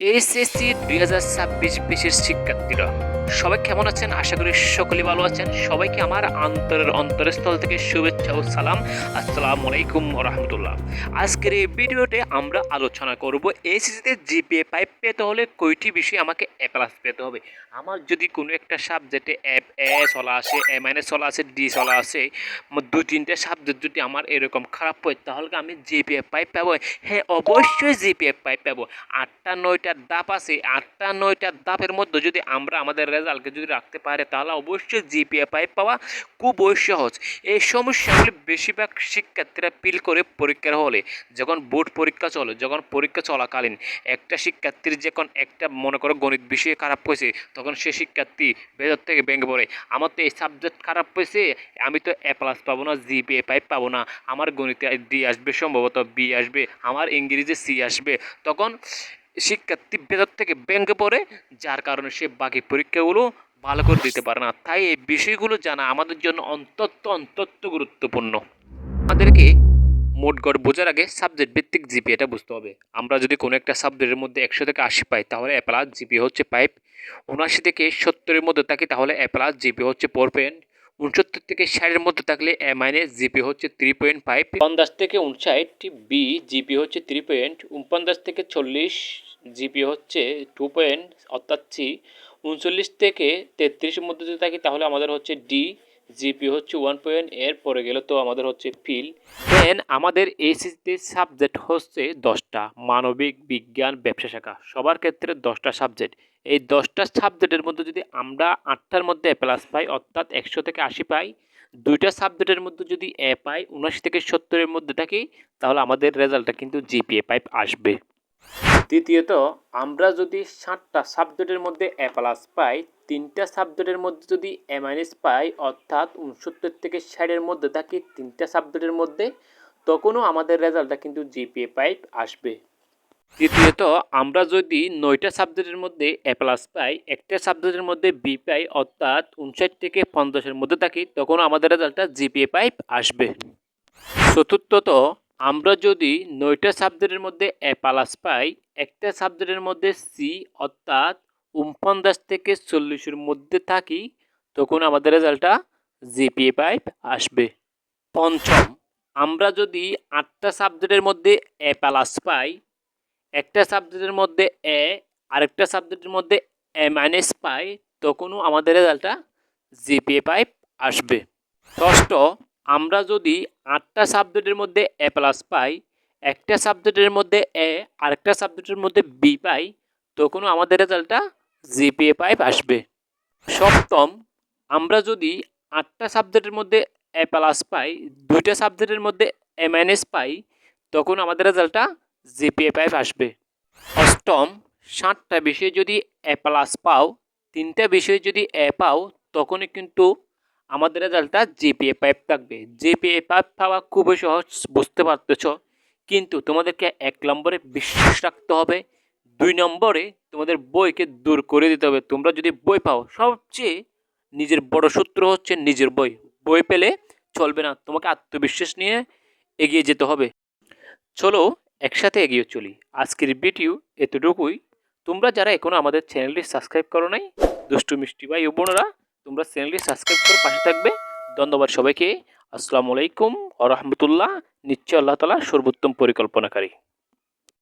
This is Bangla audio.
এইচএসসি দুই হাজার ছাব্বিশ বিশেষ শিক্ষার্থীরা। সবাই কেমন আছেন? আশা করি সকলেই ভালো আছেন। সবাইকে আমার অন্তরের অন্তরস্থল থেকে শুভেচ্ছা ও সালাম। আসসালামু আলাইকুম রহমতুল্লাহ আজকের এই ভিডিওতে আমরা আলোচনা করব এইচএসসিতে জিপিএ ফাইভ পেতে হলে কয়টি বিষয়ে আমাকে এ প্লাস পেতে হবে? আমার যদি কোনো একটা সাবজেক্টে এফ এ চলা আসে এ মাইনাস চলা আসে ডি চলা আসে দু তিনটে সাবজেক্ট যদি আমার এরকম খারাপ হয়, তাহলে আমি জিপিএফ ফাইভ পাবো। হ্যাঁ অবশ্যই জিপিএফ ফাইভ পাবো। আটটা, নয়টা দাপ আছে। আটটা, নয়টা দাপের মধ্যে যদি আমরা আমাদের রেজাল্টকে যদি রাখতে পারে, তাহলে অবশ্যই জিপিএ ফাইভ পাওয়া খুবই সহজ। এই সমস্যাগুলি বেশিরভাগ শিক্ষার্থীরা পিল করে পরীক্ষার হলে। যখন বোর্ড পরীক্ষা চলে, যখন পরীক্ষা চলাকালীন একটা শিক্ষার্থীর যখন একটা মনে করো গণিত বিষয়ে খারাপ হয়েছে, তখন সে শিক্ষার্থী ভেতর থেকে ভেঙে পড়ে। আমার তো এই সাবজেক্ট খারাপ হয়েছে, আমি তো এ প্লাস পাবো না জিপিএ ফাইভ পাবো না। আমার গণিতে ডি আসবে, সম্ভবত বি আসবে, আমার ইংরেজি সি আসবে। তখন শিক্ষার্থী ভেতর থেকে ভেঙে পড়ে, যার কারণে সে বাকি পরীক্ষাগুলো ভালো করে দিতে পারে না। তাই এই বিষয়গুলো জানা আমাদের জন্য অন্তত অন্তত গুরুত্বপূর্ণ। আমাদেরকে মোট গড় বোঝার আগে সাবজেক্ট ভিত্তিক জিপি এটা বুঝতে হবে। আমরা যদি কোনো একটা সাবজেক্টের মধ্যে একশো থেকে আশি পাই, তাহলে এ প্লাস জিপি হচ্ছে ফাইভ উনআশি থেকে সত্তরের মধ্যে থাকি, তাহলে এ প্লাস জিপি হচ্ছে ফোর পয়েন্ট উনসত্তর থেকে ষাটের মধ্যে থাকলে এ মাইনাস জিপি হচ্ছে থ্রি পয়েন্ট ফাইভ পঞ্চাশ থেকে উনষাট বি জিপি হচ্ছে থ্রি পয়েন্ট উনপঞ্চাশ থেকে চল্লিশ জিপি হচ্ছে টু পয়েন্ট অর্থাৎ সি। উনচল্লিশ থেকে তেত্রিশের মধ্যে যদি থাকি তাহলে আমাদের হচ্ছে ডি জিপি হচ্ছে ওয়ান পয়েন্ট এর পরে গেলে তো আমাদের হচ্ছে ফিল। দেন আমাদের এইচএসসিতে সাবজেক্ট হচ্ছে দশটা মানবিক বিজ্ঞান ব্যবসা শাখা। সবার ক্ষেত্রে দশটা সাবজেক্ট। এই দশটা সাবজেক্টের মধ্যে যদি আমরা আটটার মধ্যে এ প্লাস পাই, অর্থাৎ একশো থেকে আশি পাই, দুইটা সাবজেক্টের মধ্যে যদি এ পাই, উনআশি থেকে সত্তরের মধ্যে থাকি তাহলে আমাদের রেজাল্টটা কিন্তু জিপিএ পাইপ আসবে। দ্বিতীয়ত, আমরা যদি ষাটটা সাবজেক্টের মধ্যে এ প্লাস পাই, তিনটা সাবজেক্টের মধ্যে যদি এ মাইনাস পাই, অর্থাৎ উনসত্তর থেকে ষাটের মধ্যে থাকি তিনটা সাবজেক্টের মধ্যে, তখনও আমাদের রেজাল্টটা কিন্তু জিপিএ পাইপ আসবে। তৃতীয়ত, আমরা যদি নয়টা সাবজেক্টের মধ্যে এ প্লাস পাই, একটা সাবজেক্টের মধ্যে বি পাই, অর্থাৎ উনষাট থেকে পঞ্চাশের মধ্যে থাকি তখন আমাদের রেজাল্টটা জিপিএ পাইপ আসবে। চতুর্থত, আমরা যদি নয়টা সাবজেক্টের মধ্যে এ প্লাস পাই, একটা সাবজেক্টের মধ্যে সি অর্থাৎ উনপঞ্চাশ থেকে চল্লিশের মধ্যে থাকি তখন আমাদের রেজাল্টটা জিপিএ পাইপ আসবে। পঞ্চম, আমরা যদি আটটা সাবজেক্টের মধ্যে এ প্লাস পাই একটা সাবজেক্টের মধ্যে এ আরেকটা সাবজেক্টের মধ্যে এ মাইনাস পাই, তখনও আমাদের রেজাল্টটা জিপিএ পাইপ আসবে। ষষ্ঠ, আমরা যদি আটটা সাবজেক্টের মধ্যে এ প্লাস পাই, একটা সাবজেক্টের মধ্যে এ আরেকটা সাবজেক্টের মধ্যে বি পাই, তখনও আমাদের রেজাল্টটা জিপিএ পাইপ আসবে। সপ্তম, আমরা যদি আটটা সাবজেক্টের মধ্যে এ প্লাস পাই, দুইটা সাবজেক্টের মধ্যে এ মাইনাস পাই, তখন আমাদের রেজাল্টটা জিপিএ পাইপ আসবে। অষ্টম ষাটটা বিষয়ে যদি এ প্লাস পাও, তিনটা বিষয়ে যদি এ পাও, তখনই কিন্তু আমাদের রেজাল্টটা জিপিএ পাইপ থাকবে। জিপিএ পাইপ পাওয়া খুবই সহজ, বুঝতে পারতেছ? কিন্তু তোমাদেরকে এক নম্বরে বিশ্বাস রাখতে হবে, দুই নম্বরে তোমাদের বইকে দূর করে দিতে হবে। তোমরা যদি বই পাও, সবচেয়ে নিজের বড় সূত্র হচ্ছে নিজের বই। বই পেলে চলবে না, তোমাকে আত্মবিশ্বাস নিয়ে এগিয়ে যেতে হবে। চলো একসাথে এগিয়ে চলি। আজকের ভিডিও এতটুকুই। তোমরা যারা এখনও আমাদের চ্যানেলটি সাবস্ক্রাইব করো নাই, দুষ্টু মিষ্টি ভাই ও বোনেরা, তোমরা চ্যানেলটি সাবস্ক্রাইব করে পাশে থাকবে। ধন্যবাদ সবাইকে। আসসালামু আলাইকুম আ রহমতুল্লাহ। নিশ্চয় আল্লাহ তালা সর্বোত্তম পরিকল্পনাকারী।